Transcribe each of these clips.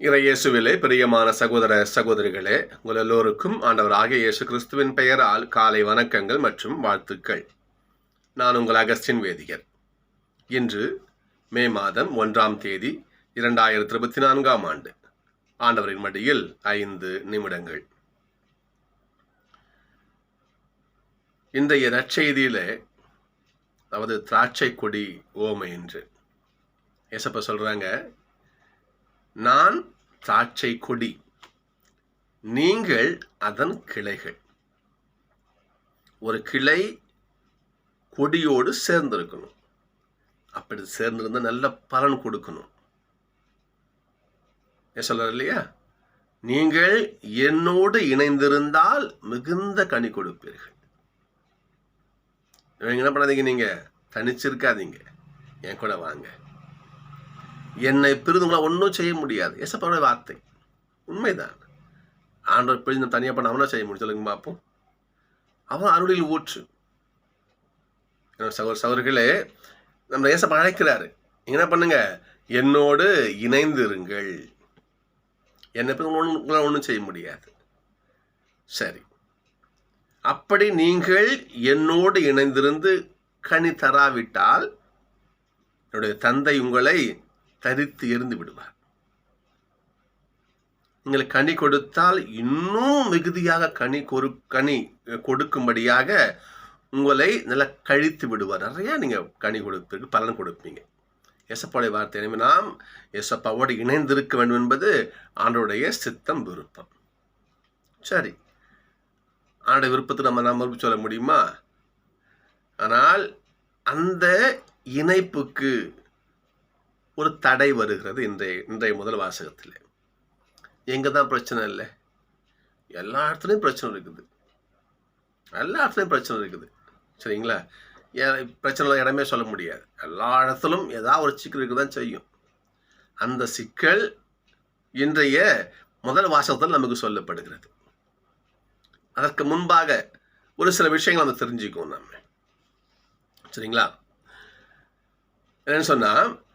இறையேசுவிலே பிரியமான சகோதர சகோதரிகளே உங்கள் எல்லோருக்கும் ஆண்டவராகிய இயேசு கிறிஸ்துவின் பெயரால் காலை வணக்கங்கள் மற்றும் வாழ்த்துக்கள். நான் உங்கள் அகஸ்டின் வேதியர். இன்று மே மாதம் ஒன்றாம் தேதி இரண்டாயிரத்தி இருபத்தி நான்காம் ஆண்டு. ஆண்டவரின் மடியில் ஐந்து நிமிடங்கள். இன்றைய நற்செய்தியிலே அதாவது திராட்சை கொடி ஓமை என்று. ஏசப்ப சொல்கிறாங்க நான் திராட்சை கொடி. நீங்கள் அதன் கிளைகள். ஒரு கிளை கொடியோடு சேர்ந்திருக்கணும். அப்படி சேர்ந்திருந்தா நல்ல பலன் கொடுக்கணும். ஏன் சொல்றாரு இல்லையா? நீங்கள் என்னோடு இணைந்திருந்தால் மிகுந்த கனி கொடுப்பீர்கள். இவங்க என்ன பண்ணாதீங்க நீங்க? தனிச்சிருக்காதீங்க. என் கூட வாங்க. என்னை பிரிதுங்களா ஒன்றும் செய்ய முடியாது. ஏசப்பாவுடைய வார்த்தை. உண்மைதான். ஆண்டவர் பிரிந்து தனியாக பண்ண அவனா செய்ய முடியும். சொல்லுங்க பார்ப்போம். அவன் அருளில் ஊற்று. சகோதர சகோதரிகளே நம்ம ஏசப்பா அழைக்கிறாரு. என்ன பண்ணுங்க? என்னோடு இணைந்து இருங்கள் என்னை பிரிந்து உங்களால் ஒன்றும் செய்ய முடியாது. சரி. அப்படி நீங்கள் என்னோடு இணைந்திருந்து கனி தராவிட்டால் என்னுடைய தந்தை உங்களை தரித்து எரிந்து விடுவார். நீங்கள் கனி கொடுத்தால் இன்னும் மிகுதியாக கனி கொரு கனி கொடுக்கும்படியாக உங்களை நல்லா கழித்து விடுவார். நிறைய நீங்கள் கனி கொடுப்பீர்கள் பலன் கொடுப்பீங்க. எசப்பாவுடைய வார்த்தை எனவே நாம் எசப்பாவோடு இணைந்திருக்க வேண்டும் என்பது ஆண்டோடைய சித்தம் விருப்பம். சரி. ஆண்டோட விருப்பத்தை நம்ம நாம் நம்ம சொல்ல முடியுமா? ஆனால் அந்த இணைப்புக்கு ஒரு தடை வருகிறது இன்றைய இன்றைய முதல் வாசகத்தில். எங்கே தான் பிரச்சனை இல்லை? எல்லா இடத்துலையும் பிரச்சனை இருக்குது. எல்லா இடத்துலையும் பிரச்சனை இருக்குது. சரிங்களா? ஏ- பிரச்சனை இடமே சொல்ல முடியாது. எல்லா இடத்துலும் ஏதாவது ஒரு சிக்கல் இருக்க தான் செய்யும். அந்த சிக்கல் இன்றைய முதல் வாசகத்தில் நமக்கு சொல்லப்படுகிறது. அதற்கு முன்பாக ஒரு சில விஷயங்கள் நம்ம தெரிஞ்சுக்குவோம் நம்ம சரிங்களா? என்னன்னு சொன்னால்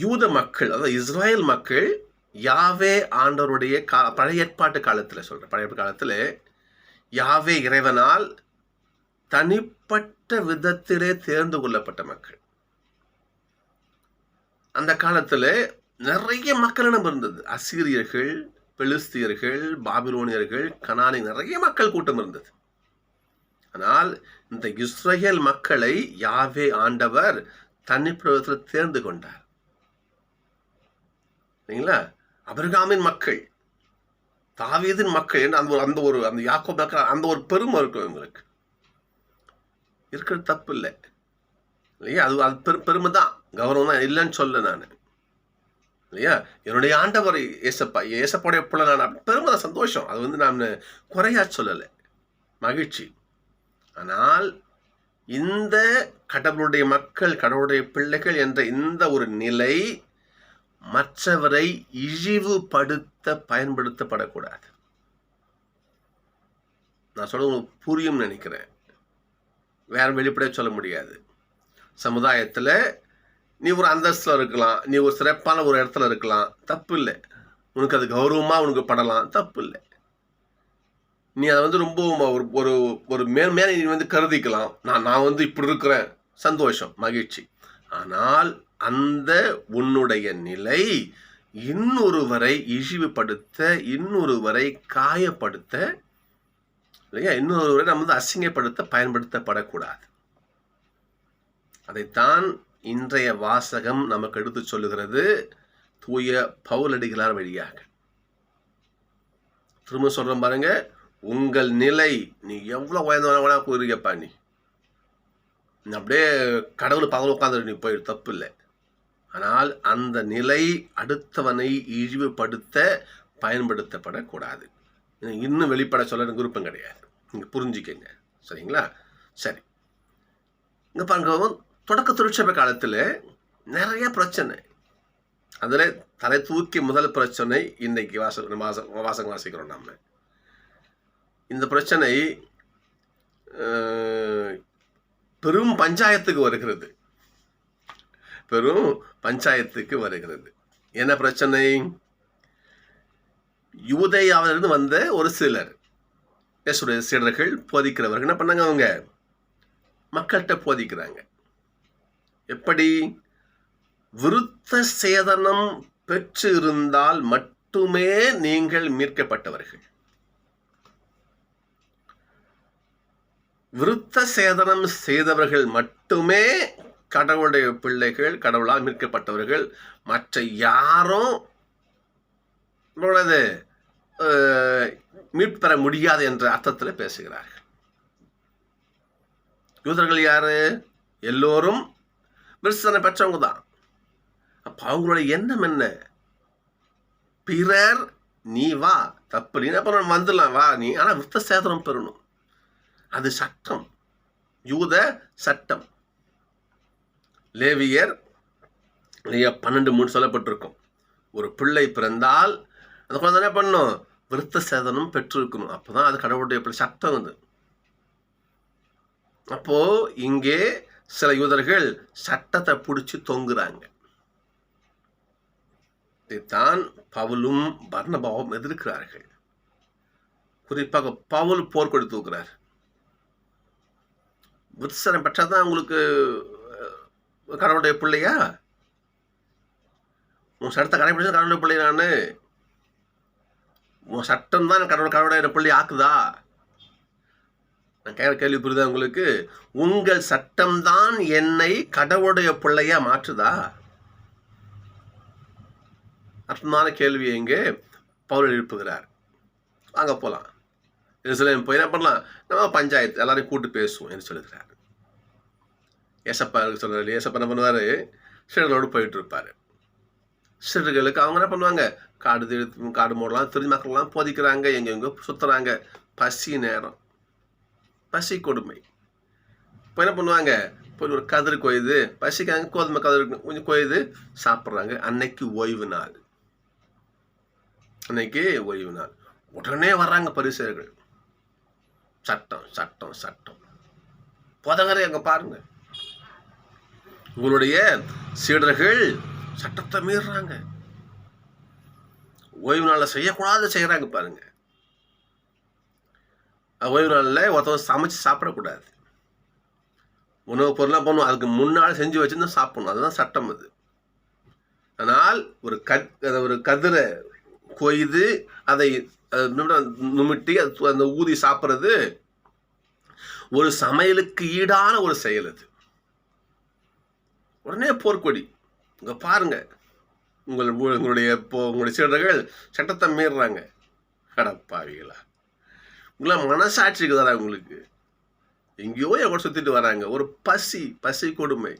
யூத மக்கள் அதாவது இஸ்ரேல் மக்கள் யாவே ஆண்டவருடைய கா பழைய ஏற்பாட்டு காலத்தில் சொல்கிறேன் பழைய காலத்தில் யாவே இறைவனால் தனிப்பட்ட விதத்திலே தேர்ந்து கொள்ளப்பட்ட மக்கள். அந்த காலத்தில் நிறைய மக்களிடம் இருந்தது. அசீரியர்கள் பெலிஸ்தியர்கள் பாபிலோனியர்கள் கனானி நிறைய மக்கள் கூட்டம் இருந்தது. ஆனால் இந்த இஸ்ரேல் மக்களை யாவே ஆண்டவர் தனிப்பிரவத்தில் தேர்ந்து கொண்டார். சரிங்களா அபிரகாமின் மக்கள் தாவீதின் மக்கள் என்று அந்த ஒரு அந்த ஒரு அந்த யாக்கோ மக்கள் அந்த ஒரு பெருமை இருக்கும் இவங்களுக்கு. இருக்கிறது தப்பு இல்லை. இல்லையா? அது அது பெரு பெருமை தான். கௌரவம் தான். இல்லைன்னு சொல்ல நான். இல்லையா? என்னுடைய ஆண்டவர் ஏசப்பா ஏசப்பாடைய பிள்ளை நான் பெருமை தான் சந்தோஷம். அது வந்து நான் குறையா சொல்லலை. மகிழ்ச்சி. ஆனால் இந்த கடவுளுடைய மக்கள் கடவுளுடைய பிள்ளைகள் என்ற இந்த ஒரு நிலை மற்றவரை இழிவுபடுத்த பயன்படுத்தப்படக்கூடாது. நான் சொல்ல உங்களுக்கு புரியும் நினைக்கிறேன். வேற வெளிப்படையாக சொல்ல முடியாது. சமுதாயத்தில் நீ ஒரு அந்தஸ்தில் இருக்கலாம் நீ ஒரு சிறப்பான ஒரு இடத்துல இருக்கலாம் தப்பு இல்லை உனக்கு அது கௌரவமாக உனக்கு படலாம் தப்பு இல்லை நீ அதை வந்து ரொம்ப ஒரு ஒரு ஒரு மேன்மையாக நீ வந்து கருதிக்கலாம். நான் நான் வந்து இப்படி இருக்கிறேன். சந்தோஷம் மகிழ்ச்சி. ஆனால் அந்த உன்னுடைய நிலை இன்னொருவரை இழிவுபடுத்த இன்னொருவரை காயப்படுத்த இல்லையா? இன்னொருவரை நம்ம வந்து அசிங்கப்படுத்த பயன்படுத்தப்படக்கூடாது. அதைத்தான் இன்றைய வாசகம் நமக்கு எடுத்து சொல்லுகிறது. தூய பவுலடிகளார் வழியாக. திரும்ப சொல்கிறோம் பாருங்க உங்கள் நிலை நீ எவ்வளோ உயர்ந்தவனா கூறுங்கப்பா நீ? நீ அப்படியே கடவுள் பகல் உட்காந்துரு நீ போயிடு தப்பு இல்லை. ஆனால் அந்த நிலை அடுத்தவனை இழிவுபடுத்த பயன்படுத்தப்படக்கூடாது. இன்னும் வெளிப்பட சொல்ல எனக்கு விருப்பம் கிடையாது. நீங்கள் புரிஞ்சுக்கங்க. சரிங்களா? சரி. இங்கே பாருங்க தொடக்க தொழிற்சபை காலத்தில் நிறைய பிரச்சனை. அதில் தலை தூக்கி முதல் பிரச்சனை இன்னைக்கு வாச வாச வாசகம் வாசிக்கிறோம் நம்ம. இந்த பிரச்சனை பெரும் பஞ்சாயத்துக்கு வருகிறது. பெரும் பஞ்சாயத்துக்கு வருகிறது. என்ன பிரச்சனை? யூதையாவிலிருந்து வந்த ஒரு சிலர் இயேசுடைய சீடர்கள் போதிக்கிறவர்கள் என்ன பண்ணாங்க அவங்க? மக்கள்கிட்ட போதிக்கிறாங்க. எப்படி? விருத்த சேதனம் பெற்று இருந்தால் மட்டுமே நீங்கள் மீட்கப்பட்டவர்கள். விருத்த சேதனம் செய்தவர்கள் மட்டுமே கடவுளுடைய பிள்ளைகள் கடவுளால் மீட்கப்பட்டவர்கள் மற்ற யாரும் நம்மளது மீட்பெற முடியாது என்ற அர்த்தத்தில் பேசுகிறார்கள். யூதர்கள் யாரு? எல்லோரும் விருத்தனை பெற்றவங்க தான். அப்போ அவங்களுடைய எண்ணம் என்ன? பிறர் நீ வா தப்பு நீ அப்புறம் வந்துடலாம் வா நீ. ஆனால் விருத்த சேதனம் பெறணும். அது சட்டம். யூத சட்டம். லேவியர் பன்னெண்டு மூணு சொல்லப்பட்டிருக்கும். ஒரு பிள்ளை பிறந்தால் அந்த குழந்தை என்ன பண்ணும் விருத்த சேதனம் பெற்றிருக்கணும். அப்பதான் அது கடவுளுடைய எப்படி சட்டம் அது. அப்போது இங்கே சில யூதர்கள் சட்டத்தை பிடிச்சி தொங்குறாங்க. இதைத்தான் பவுலும் பர்ணபாவும் எதிர்க்கிறார்கள். குறிப்பாக பவுல் போர்க்கொடி தூக்குறார். பெற்றால் தான் உங்களுக்கு கடவுளுடைய பிள்ளையா? உன் சட்டத்தை கடைபிடிச்சது கடவுளுடைய பிள்ளை நான். உன் சட்டம் தான் கடவுள் கடவுளுடைய பிள்ளை ஆக்குதா? நான் கேட்குற கேள்வி புரியுதா உங்களுக்கு? உங்கள் சட்டம்தான் என்னை கடவுளுடைய பிள்ளையா மாற்றுதா? அற்புதமான கேள்வி எங்கே பவுல் எழுப்புகிறார். வாங்க போகலாம் எருசலேம் போய் என்ன பண்ணலாம்? நம்ம பஞ்சாயத்து எல்லாரையும் கூட்டு பேசுவோம் என்று சொல்லுகிறார். ஏசப்பா இருக்கு சொல்கிறார் ஏசப்பா என்ன பண்ணுவார்? சிறர்களோடு போயிட்டு இருப்பார் சிறுகளுக்கு அவங்க என்ன பண்ணுவாங்க? காடு திரு காடு மூடலாம் திரும்பி மக்கள்லாம் போதிக்கிறாங்க எங்கெங்கோ சுற்றுறாங்க பசி நேரம். பசி கொடுமை. இப்போ என்ன பண்ணுவாங்க? போய் ஒரு கதிர் கொய்து பசிக்காங்க கோதுமை கதிர் கொஞ்சம் கொய்து சாப்பிட்றாங்க. அன்னைக்கு ஓய்வு நாள். அன்னைக்கு ஓய்வு நாள். உடனே வர்றாங்க பரிசர்கள் சட்டம் சட்டம் சட்டம். புதகரை அங்கே பாருங்கள் உங்களுடைய சீடர்கள் சட்டத்தை மீறுறாங்க. ஓய்வு நாளில் செய்யக்கூடாது செய்கிறாங்க பாருங்க. ஓய்வு நாளில் ஒருத்தவங்க சமைச்சு சாப்பிடக்கூடாது. உணவு பொருளாக பண்ணும் அதுக்கு முன்னால் செஞ்சு வச்சுருந்தா சாப்பிடணும். அதுதான் சட்டம் அது. ஆனால் ஒரு கத் அதை ஒரு கதிரை கொய்து அதை நிமிட்டி நுமிட்டி அது அந்த ஊதி சாப்பிட்றது ஒரு சமையலுக்கு ஈடான ஒரு செயல் அது. உடனே போர்க்கொடி. இங்கே பாருங்க. உங்கள் உங்களுடைய இப்போ உங்களுடைய சீடர்கள் சட்டத்தை மீறுறாங்க. அடப்பாவிகளா உங்களாம் மனசாட்சிக்கு இருக்குதாடா உங்களுக்கு. எங்கேயோ எவ்வளோ கூட வராங்க. ஒரு பசி பசி கொடுமை.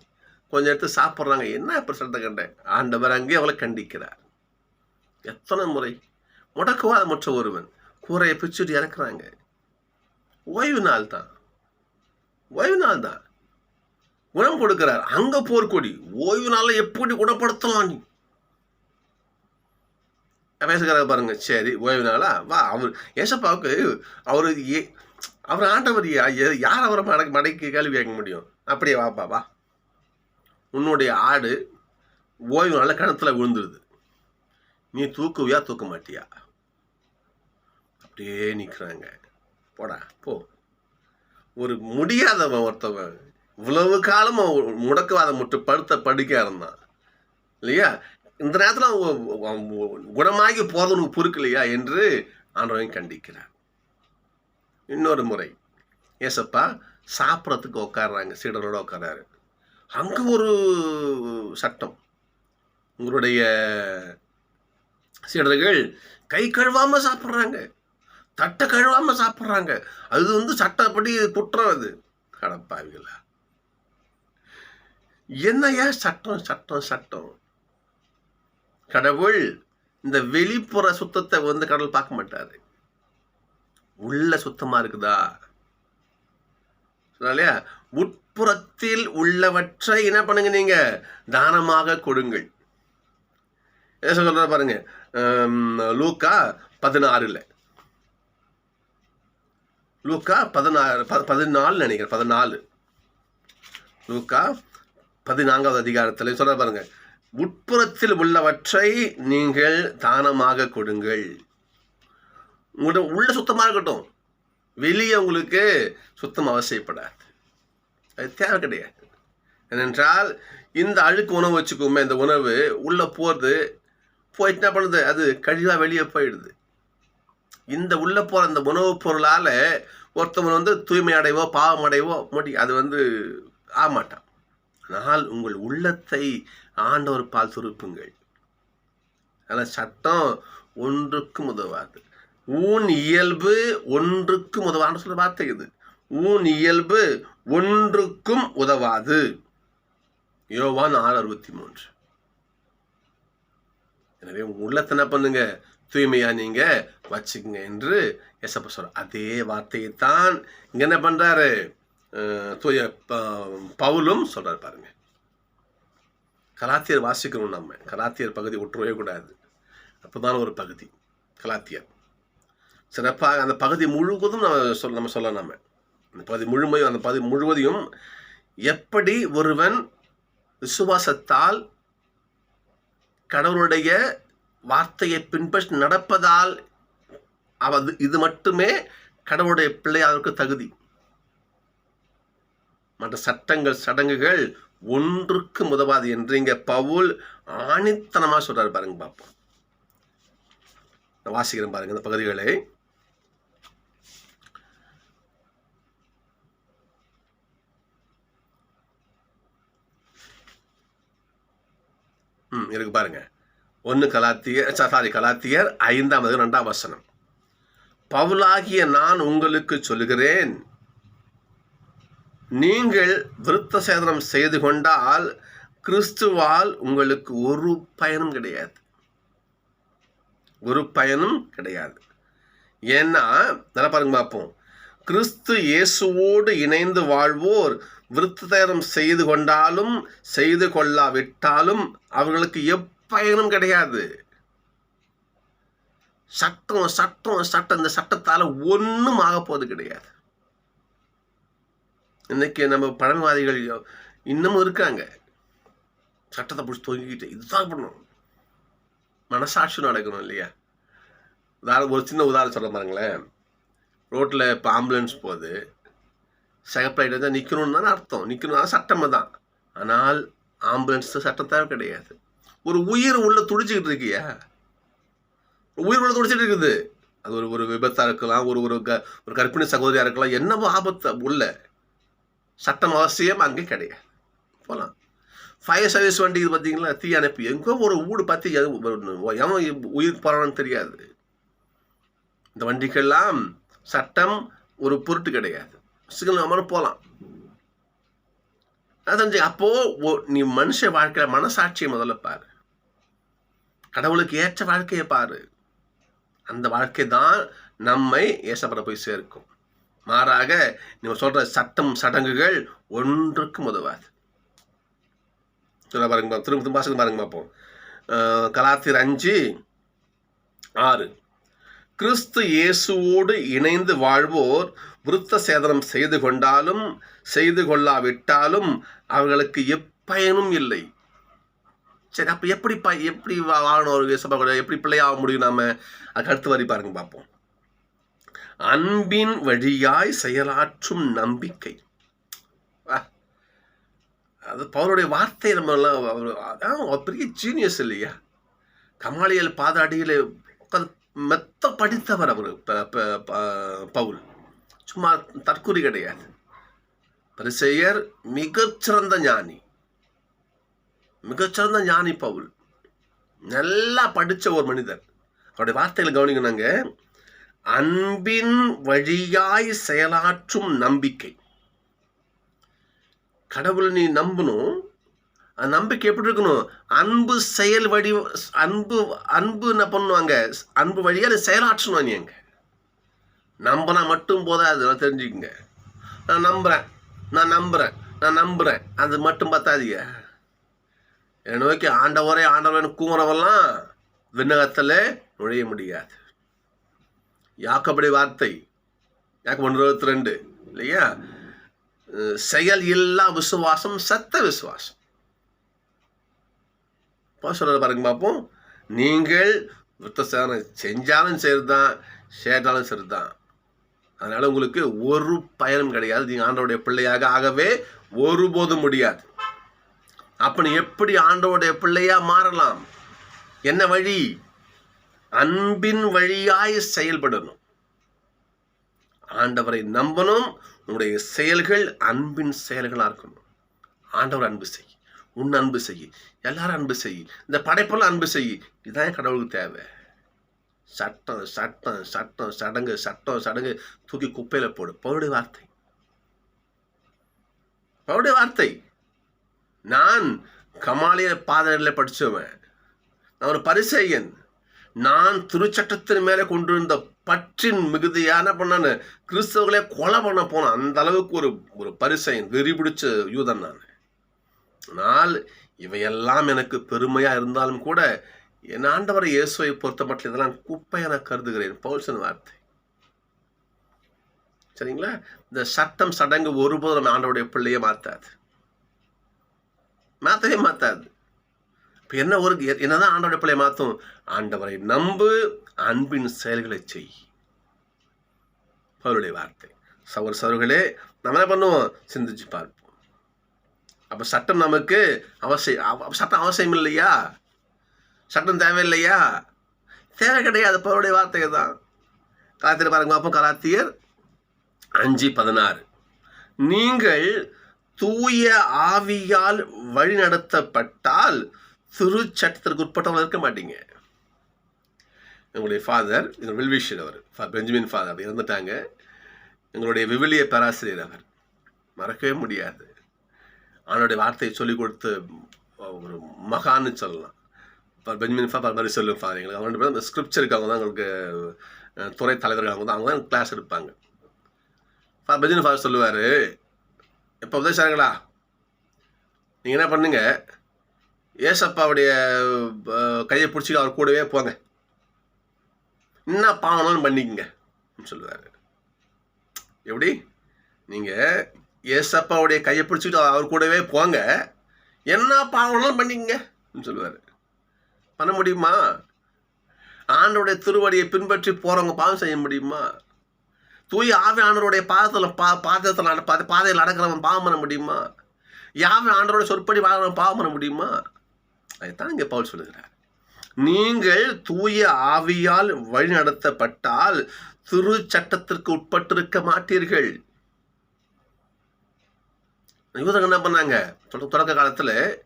கொஞ்சம் எடுத்து சாப்பிட்றாங்க. என்ன இப்போ சட்டத்தை கண்டேன் ஆண்டவர் அங்கே அவளை கண்டிக்கிறார். எத்தனை முறை? முடக்குவாதமற்ற ஒருவன். கூரையை பிச்சுட்டு இறக்குறாங்க. ஓய்வு நாள் தான் ஓய்வு நாள் தான் குணம் கொடுக்கிறார். அங்க போர்க்கொடி ஓய்வு நாளில் எப்படி குணப்படுத்தலாம் நீ? பேசுகிறார் பாருங்க. சரி ஓய்வு நாளா வா அவர் ஏசப்பாவுக்கு அவர் ஏ- அவர் ஆண்டவர் யார் அவரை மடக் மடக்கி கேள்வி கேட்க முடியும்? அப்படியே வாப்பா வா உன்னுடைய ஆடு ஓய்வு நாளில் கிணத்துல விழுந்துருது. நீ தூக்குவியா தூக்க மாட்டியா? அப்படியே நிற்கிறாங்க போடா போ. ஒரு முடியாதவன் ஒருத்தவன். இவ்வளவு காலம் அவன் முடக்குவாதம் முட்டு படுத்த படுக்கையாக இருந்தான் இல்லையா? இந்த நேரத்தில் அவன் குணமாகி போதும் உனக்கு பொறுக்கலையா என்று ஆண்டவன் கண்டிக்கிறார். இன்னொரு முறை ஏசப்பா சாப்பிட்றதுக்கு உட்காடுறாங்க சீடரோட உட்காராரு அங்கே ஒரு சட்டம். உங்களுடைய சீடர்கள் கை கழுவாம சாப்பிட்றாங்க தட்டை கழுவாமல் சாப்பிட்றாங்க. அது வந்து சட்டப்படி குற்றம் அது. கடப்பாவிகளா என்னையா சட்டம் சட்டம் சட்டம்? கடவுள் இந்த வெளிப்புற சுத்தத்தை வந்து கடவுள் பார்க்க மாட்டாரு. உள்ள சுத்தமா இருக்குதா? இல்லையா? உட்புறத்தில் உள்ளவற்றை என்ன பண்ணுங்க நீங்க? தானமாக கொடுங்கள். என்ன சொல்ற பாருங்க? லூக்கா பதினாறுல. லூக்கா பதினாறு ப- பதினாலு நினைக்கிறேன் பதினாலு. லூக்கா பதினான்காவது அதிகாரத்தில் சொல்ல பாருங்க. உட்புறத்தில் உள்ளவற்றை நீங்கள் தானமாக கொடுங்கள். உங்கள்கிட்ட உள்ள சுத்தமாக இருக்கட்டும். வெளியே உங்களுக்கு சுத்தம் அவசியப்படாது. அது தேவை கிடையாது. ஏனென்றால் இந்த அழுக்கு உணவு வச்சுக்கோமே இந்த உணவு உள்ளே போகிறது போயிட்டு என்ன பண்ணுது? அது கழிவாக வெளியே போயிடுது. இந்த உள்ளே போகிற அந்த உணவுப் பொருளால் ஒருத்தவன் வந்து தூய்மை அடைவோ பாவம் அடைவோ முடி அது வந்து ஆமாட்டான் ஆனால் உங்கள் உள்ளத்தை ஆண்டவர் பால் சுருப்புங்கள். ஆனால் சட்டம் ஒன்றுக்கும் உதவாது. ஊன் இயல்பு ஒன்றுக்கும் உதவான்னு சொல்ற வார்த்தை இது. ஊன் இயல்பு ஒன்றுக்கும் உதவாது. யோவான் ஆறு அறுபத்தி மூன்று எனவே உங்கள் உள்ளத்தை என்ன பண்ணுங்க? தூய்மையாக நீங்கள் வச்சுக்கங்க என்று எசப்ப சொல்ற அதே வார்த்தையை தான் இங்கே என்ன பண்ணுறாரு தூய ப- பவுலும் சொல்கிறார் பாருங்க. கலாத்தியர் வாசிக்கணும் நம்ம. கலாத்தியர் பகுதி விட்டுறவே கூடாது அப்போதான் ஒரு பகுதி கலாத்தியர். சிறப்பாக அந்த பகுதி முழுவதும் நம்ம சொல் நம்ம சொல்ல நம்ம. அந்த பகுதி முழுமையும் அந்த பகுதி முழுவதையும் எப்படி ஒருவன் விசுவாசத்தால் கடவுளுடைய வார்த்தையை பின்பற்றி நடப்பதால் அவ இது மட்டுமே கடவுளுடைய பிள்ளையாருக்கு தகுதி. மற்ற சட்டங்கள் சடங்குகள் ஒன்றுக்கு உதவாது என்று இங்க பவுல் ஆணித்தனமாக சொல்றாரு பாருங்க பார்ப்போம் நான் வாசிக்கிறேன் பாருங்க இந்த பகுதிகளை. ம் இருக்கு பாருங்க. ஒன்று கலாத்தியர் சாரி கலாத்தியர் ஐந்தாம் ரெண்டாம் வசனம். பவுலாகிய நான் உங்களுக்கு சொல்லுகிறேன். நீங்கள் விருத்த சேதனம் செய்து கொண்டால் கிறிஸ்துவால் உங்களுக்கு ஒரு பயனும் கிடையாது. ஒரு பயனும் கிடையாது. ஏன்னா நல்லா பாருங்க பார்ப்போம். கிறிஸ்து இயேசுவோடு இணைந்து வாழ்வோர் விருத்ததேரம் செய்து கொண்டாலும் செய்து கொள்ளாவிட்டாலும் அவர்களுக்கு எப்பயனும் கிடையாது. சட்டம் சட்டம் சட்டம் இந்த சட்டத்தால் ஒன்றும் ஆக போவது கிடையாது. இன்னைக்கு நம்ம பழன்வாதிகள் இன்னமும் இருக்காங்க. சட்டத்தை பிடிச்சி தொங்கிக்கிட்டு இதுதான் பண்ணணும். மனசாட்சி நடக்கணும் இல்லையா? உதாரணம் ஒரு சின்ன உதாரணம் சொல்ல பாருங்களேன். ரோட்டில் இப்போ ஆம்புலன்ஸ் போகுது. சிகப்பு லைட் தான் நிற்கணும்னு தானே அர்த்தம். நிற்கணும் சட்டம் தான். ஆனால் ஆம்புலன்ஸ் சட்டம் தேவை கிடையாது. ஒரு உயிர் உள்ள துடிச்சிக்கிட்டு இருக்கியா? உயிர் உள்ள துடிச்சிட்டு இருக்குது. அது ஒரு ஒரு விபத்தாக இருக்கலாம் ஒரு ஒரு க ஒரு கர்ப்பிணி சகோதரியாக இருக்கலாம் என்னவோ ஆபத்து உள்ள. சட்டம் அவசியம் அங்கே கிடையாது. போகலாம் ஃபயர் சர்வீஸ் வண்டி இது பார்த்தீங்களா? தீ அனுப்பி. எங்கோ ஒரு வீடு பற்றி எவன் உயிர் போகிறான்னு தெரியாது. இந்த வண்டிக்கெல்லாம் சட்டம் ஒரு பொருட்டு கிடையாது. சிக்னல் அமர போகலாம் அதான் அப்போ நீ மனுஷ வாழ்க்கையில் மனசாட்சியை முதல்ல பாரு. கடவுளுக்கு ஏற்ற வாழ்க்கையை பாரு. அந்த வாழ்க்கை தான் நம்மை ஏசப்பட போய் சேர்க்கும். மாறாக நீங்கள் சொல்கிற சட்டம் சடங்குகள் ஒன்றுக்கும் உதவாது. சொல்ல பாருங்க திரும்ப திரும்ப வாசகம் பாருங்க பார்ப்போம் கலாத்திர அஞ்சு ஆறு. கிறிஸ்து இயேசுவோடு இணைந்து வாழ்வோர் விருத்த சேதனம் செய்து கொண்டாலும் செய்து கொள்ளாவிட்டாலும் அவர்களுக்கு எப்பயனும் இல்லை. சரி அப்போ எப்படி ப எப்படி வாழணும்? ஒரு எப்படி பிள்ளையாக முடியும் நாம? அதுக்கு அடுத்து வரி பாருங்க பார்ப்போம் அன்பின் வழியாய் செயலாற்றும் நம்பிக்கை. அது பவுருடைய வார்த்தை நம்ம அவர் அதான் பெரிய ஜீனியஸ் இல்லையா? கமாலியல் பாதாடியில் உட்காந்து மெத்த படித்தவர் அவர் ப- பவுல். சும்மா தற்கூறி கிடையாது. பரிசெயர் மிகச்சிறந்த ஞானி. மிகச்சிறந்த ஞானி பவுல். நல்லா படித்த ஒரு மனிதர். அவருடைய வார்த்தைகளை கவனிக்கணுங்க. அன்பின் வழியாய் செயலாற்றும் நம்பிக்கை. கடவுளை நீ நம்பணும். அந்த நம்பிக்கை எப்படி இருக்கணும்? அன்பு செயல் வடி அன்பு அன்பு என்ன பண்ணுவாங்க? அன்பு வழியாக நீ செயலாற்றணும் நீ அங்கே. நம்பினா மட்டும் போதாது நான் தெரிஞ்சுக்கங்க. நான் நம்புகிறேன் நான் நம்புறேன் நான் நம்புகிறேன் அது மட்டும் பார்த்தாதீங்க என்னை நோக்கி ஆண்டவரே ஆண்டவரேன்னு கூறவெல்லாம் விண்ணகத்தில் நுழைய முடியாது. யாக்கபடி வார்த்தை யாக்கம் ஒன்று இருபத்தி ரெண்டு இல்லையா செயல் இல்லா விசுவாசம் சத்த விசுவாசம். இப்போ சொல்றது பாருங்க பார்ப்போம் நீங்கள் விருத்த சேதனம் செஞ்சாலும் சரிதான் சேர்ந்தாலும் சரிதான். அதனால் உங்களுக்கு ஒரு பயனும் கிடையாது. நீங்கள் ஆண்டோடைய பிள்ளையாக ஆகவே ஒருபோதும் முடியாது. அப்போ நீ எப்படி ஆண்டோடைய பிள்ளையாக மாறலாம்? என்ன வழி? அன்பின் வழியாய் செயல்படணும். ஆண்டவரை நம்பணும். உன்னுடைய செயல்கள் அன்பின் செயல்களாக இருக்கணும். ஆண்டவர் அன்பு செய். உன் அன்பு செய். எல்லாரும் அன்பு செய். இந்த படைப்பெல்லாம் அன்பு செய். இதுதான் கடவுளுக்கு தேவை. சட்டம் சட்டம் சட்டம் சடங்கு சட்டம் சடங்கு. தூக்கி குப்பையில் போடு. பவுடைய வார்த்தை. பவுடைய வார்த்தை. நான் கமாலிய பாதையில் படிச்சவன். நான் ஒரு பரிசெய்யன் நான் திருச்சட்டத்தின் மேலே கொண்டிருந்த பற்றின் மிகுதியான பண்ணான்னு கிறிஸ்தவர்களே கொலை பண்ண போனேன் அந்த அளவுக்கு ஒரு ஒரு பரிசையன் வெறி பிடிச்ச யூதன் நான். ஆனால் இவையெல்லாம் எனக்கு பெருமையாக இருந்தாலும் கூட என் ஆண்டவரை இயேசுவை பொறுத்த மட்டும் இதெல்லாம் குப்பையை நான் கருதுகிறேன். பவுல்சன் வார்த்தை. சரிங்களா? இந்த சட்டம் சடங்கு ஒருபோதும் நம்ம ஆண்டவருடைய பிள்ளையை மாற்றாது மாற்றவே மாற்றாது இப்போ என்ன ஒரு என்னதான் ஆண்டவருடைய பிள்ளை மாத்தும்? ஆண்டவரை நம்பு அன்பின் செயல்களை செய். அவருடைய வார்த்தை. சவர் சவர்களே நம்ம என்ன பண்ணுவோம்? சிந்திச்சு பார்ப்போம். அப்போ சட்டம் நமக்கு அவசியம் சட்டம் அவசியம் இல்லையா? சட்டம் தேவையில்லையா? தேவை கிடையாது. பவருடைய வார்த்தை தான் கலாத்தியர் பாருங்க அப்போ கலாத்தியர் அஞ்சு பதினாறு. நீங்கள் தூய ஆவியால் வழிநடத்தப்பட்டால் திருச்சட்டத்திற்கு உட்பட்டவங்க இருக்க மாட்டீங்க. எங்களுடைய ஃபாதர் எங்கள் வில்விஷர் அவர் பெஞ்சமின் ஃபாதர் இறந்துட்டாங்க. எங்களுடைய விவிலிய பேராசிரியர் அவர். மறக்கவே முடியாது. அவனுடைய வார்த்தையை சொல்லிக் கொடுத்து ஒரு மகான்னு சொல்லலாம். இப்போ பெஞ்சமின் ஃபாதர் மாதிரி சொல்லும் ஃபாதர் எங்களுக்கு அவங்க அந்த ஸ்கிரிப்சருக்கு அவங்க தான் எங்களுக்கு துறை தலைவர்கள். அவங்க தான் அவங்க தான் கிளாஸ் எடுப்பாங்க. ஃபா பெஞ்சமின் ஃபாதர் சொல்லுவார் இப்போ உதவிச்சாருங்களா நீங்கள் என்ன பண்ணுங்கள் ஏசப்பாவுடைய கையை பிடிச்சிட்டு அவர் கூடவே போங்க. என்ன பாவனாலும் பண்ணிக்கங்க சொல்லுவார். எப்படி? நீங்கள் ஏசப்பாவுடைய கையை பிடிச்சிட்டு அவர் கூடவே போங்க. என்ன பாவனாலும் பண்ணிக்கங்க சொல்லுவார். பண்ண முடியுமா? ஆண்டோடைய திருவடியை பின்பற்றி போகிறவங்க பாவம் செய்ய முடியுமா? தூய ஆவி ஆண்டவருடைய பாதத்தில் பா பாதத்தில் பாதையில் நடக்கிறவன் பாவம் பண்ண முடியுமா? யாவை ஆண்டோட சொற்படி வாழ்கிறவன் பாவம் பண்ண முடியுமா? அதைத்தான் இங்கே பவுல் சொல்லுகிறார். நீங்கள் தூய ஆவியால் வழிநடத்தப்பட்டால் திரு சட்டத்திற்கு உட்பட்டிருக்க மாட்டீர்கள். யூதர்கள் என்ன பண்ணாங்க? தொடக்க காலத்தில்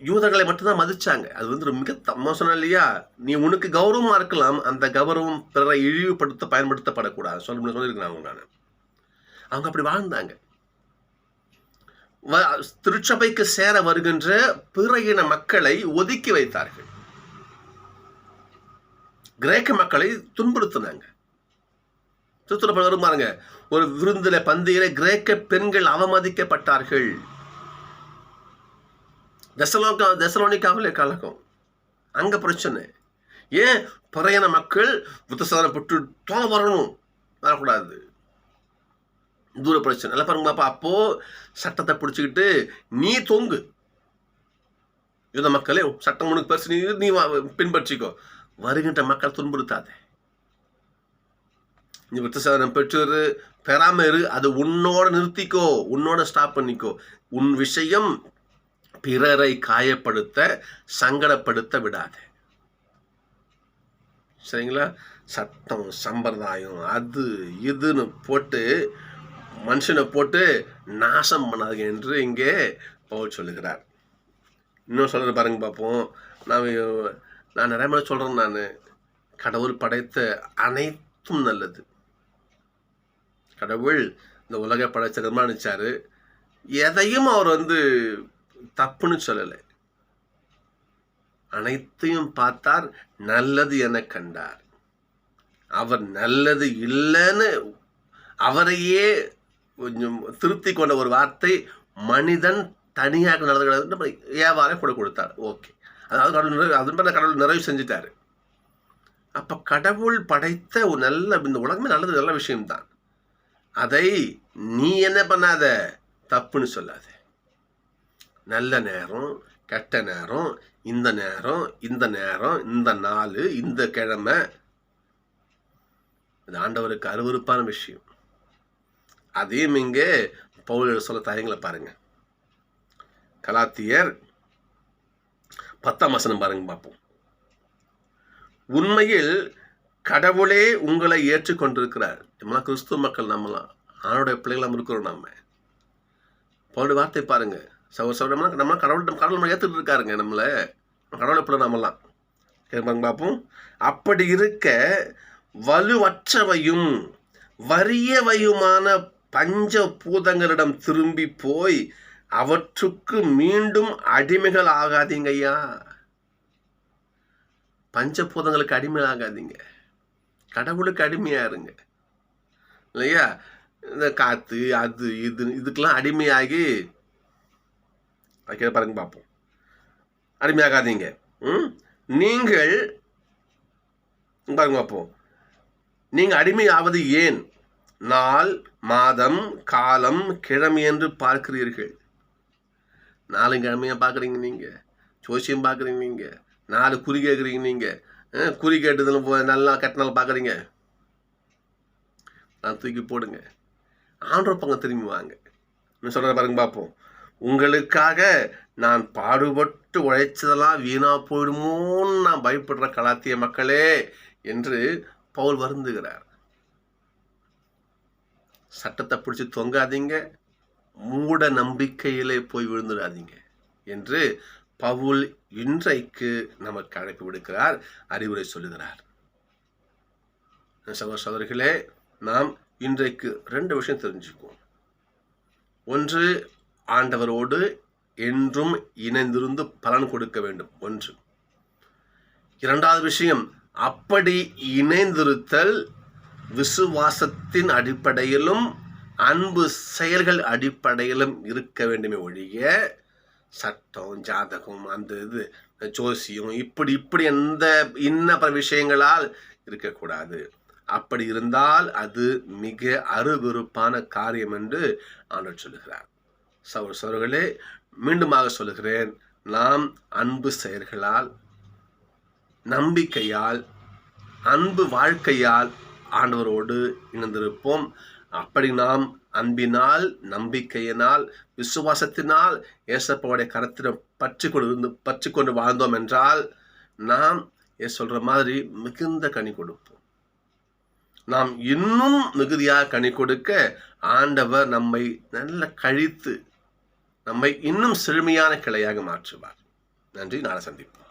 யூதர்களை மட்டும்தான் மதிச்சாங்க. அது வந்து மிக த- மோசம் இல்லையா? நீ உனக்கு கௌரவமாக இருக்கலாம் அந்த கௌரவம் பிறரை இழிவுபடுத்த பயன்படுத்தப்படக்கூடாது. சொல்ல சொல்லியிருக்கிறாங்க நான். அவங்க அப்படி வாழ்ந்தாங்க. திருச்சபைக்கு சேர வருகின்ற பிற இன மக்களை ஒதுக்கி வைத்தார்கள். கிரேக்க மக்களை துன்புறுத்தினாங்க. திருத்துறப்ப பாருங்க ஒரு விருந்தில பந்தியில கிரேக்க பெண்கள் அவமதிக்கப்பட்டார்கள். தசலோக்கா தசலோனிக்காவில் கலக்கம் அங்க பிரச்சனை. ஏன்? பிறையின மக்கள் புத்தசாதனப்பட்டு தோண வரணும். வரக்கூடாது. தூர பிரச்சனை எல்லாம் பாருங்க பாப்பா அப்போ சட்டத்தை பிடிச்சிக்கிட்டு நீ தொங்கு. யுத மக்களே சட்டம் உனக்கு பெருசு. நீ நீ பின்பற்றிக்கோ. வருகின்ற மக்கள் துன்புறுத்தாதே. நீ விருத்தசாதனம் பெற்று பெறாம இரு. அது உன்னோட நிறுத்திக்கோ. உன்னோட ஸ்டாப் பண்ணிக்கோ. உன் விஷயம் பிறரை காயப்படுத்த சங்கடப்படுத்த விடாதே. சரிங்களா? சட்டம் சம்பிரதாயம் அது இதுன்னு போட்டு மனுஷனை போட்டு நாசம் பண்ணாதீங்க என்று இங்கே பவுல் சொல்லுகிறார். இன்னும் சொல்கிற பாருங்க பார்ப்போம். நான் நான் நிறைய மேலே சொல்கிறேன் நான். கடவுள் படைத்த அனைத்தும் நல்லது. கடவுள் இந்த உலக படைச்ச நிர்மாணிச்சார் எதையும் அவர் வந்து தப்புன்னு சொல்லலை. அனைத்தையும் பார்த்தார் நல்லது என கண்டார். அவர் நல்லது இல்லைன்னு அவரையே கொஞ்சம் திருப்தி கொண்ட ஒரு வார்த்தை மனிதன் தனியாக நடந்து கிடையாது வியாபாரம் கூட கொடுத்தார். ஓகே. அதாவது கடவுள் நிறைவு அதன் மாதிரி கடவுள் நிறைவு செஞ்சுட்டாரு. அப்போ கடவுள் படைத்த ஒரு நல்ல இந்த உலகமே நல்லது நல்ல விஷயம்தான். அதை நீ என்ன பண்ணாத? தப்புன்னு சொல்லாத. நல்ல நேரம் கெட்ட நேரம் இந்த நேரம் இந்த நேரம் இந்த நாள் இந்த கிழமை. இது ஆண்டவருக்கு அருவருப்பான விஷயம். அதையும் இங்கே பவுல் சொல்ல தயங்களை பாருங்க. கலாத்தியர் பத்தாம் வசனம் பாருங்க பார்ப்போம். உண்மையில் கடவுளே உங்களை ஏற்றுக்கொண்டிருக்கிறார். நம்மளாம் கிறிஸ்துவ மக்கள் நம்மளாம் ஆணுடைய பிள்ளைகளாம் இருக்கிறோம் நம்ம பவுடைய வார்த்தை பாருங்க. சௌர சௌரம்னா நம்ம கடவுள் கடவுள் நம்ம ஏற்றுட்டு இருக்காருங்க நம்மளை. கடவுளை பிள்ளை நம்மளாம் கேட்பாங்க பார்ப்போம். அப்படி இருக்க வலுவற்றவையும் வறியவையுமான பஞ்ச பூதங்களிடம் திரும்பி போய் அவற்றுக்கு மீண்டும் அடிமைகள் ஆகாதீங்க ஐயா. பஞ்சபூதங்களுக்கு அடிமை ஆகாதீங்க. கடவுளுக்கு அடிமையாக இருங்க. இல்லையா? இந்த காற்று அது இது இதுக்கெல்லாம் அடிமையாகி அது பாருங்க பார்ப்போம் அடிமையாகாதீங்க. ம்? நீங்கள் பாருங்க பார்ப்போம் நீங்கள் அடிமையாவது ஏன்? நாள் மாதம் காலம் கிழமை என்று பார்க்கிறீர்கள். நாலு கிழமையாக பார்க்குறீங்க நீங்கள் ஜோசியம் பார்க்குறீங்க நீங்கள் நாலு குறி கேட்குறீங்க நீங்கள் குறி கேட்டதுல போ- நல்லா கட்டினாலும் பார்க்குறீங்க? நான் தூக்கி போடுங்க. ஆண்டோர் பக்கம் திரும்பி வாங்க. இன்னும் சொல்கிற பாருங்க பார்ப்போம். உங்களுக்காக நான் பாடுபட்டு உழைச்சதெல்லாம் வீணாக போயிடுமோன்னு நான் பயப்படுற கலாத்திய மக்களே என்று பவுல் வருந்துகிறார். சட்டத்தை பிடிச்சி தொங்காதீங்க. மூட நம்பிக்கையிலே போய் விழுந்துடாதீங்க என்று பவுல் இன்றைக்கு நமக்கு அழைப்பு விடுக்கிறார் அறிவுரை சொல்லுகிறார். சகோதர சகோதரிகளே நாம் இன்றைக்கு ரெண்டு விஷயம் தெரிஞ்சுக்குவோம். ஒன்று ஆண்டவரோடு என்றும் இணைந்திருந்து பலன் கொடுக்க வேண்டும். ஒன்று. இரண்டாவது விஷயம் அப்படி இணைந்திருத்தல் விசுவாசத்தின் அடிப்படையிலும் அன்பு செயல்கள் அடிப்படையிலும் இருக்க வேண்டுமே ஒழிய சட்டம் ஜாதகம் அந்த இது ஜோசியம் இப்படி இப்படி எந்த இன்ன பல விஷயங்களால் இருக்கக்கூடாது. அப்படி இருந்தால் அது மிக அருவருப்பான காரியம் என்று ஆண்டவர் சொல்லுகிறார். சவர் சவர்களே மீண்டுமாக சொல்லுகிறேன். நாம் அன்பு செயல்களால் நம்பிக்கையால் அன்பு வாழ்க்கையால் ஆண்டவரோடு இணைந்திருப்போம். அப்படி நாம் அன்பினால் நம்பிக்கையினால் விசுவாசத்தினால் ஏசப்பாவுடைய கரத்திடம் பற்றி கொண்டு இருந்து பற்றி கொண்டு வாழ்ந்தோம் என்றால் நாம் ஏ மாதிரி மிகுந்த கனி கொடுப்போம். நாம் இன்னும் மிகுதியாக கனி கொடுக்க ஆண்டவர் நம்மை நல்ல கழித்து நம்மை இன்னும் செழுமையான கிளையாக மாற்றுவார். நன்றி. நாளை சந்திப்போம்.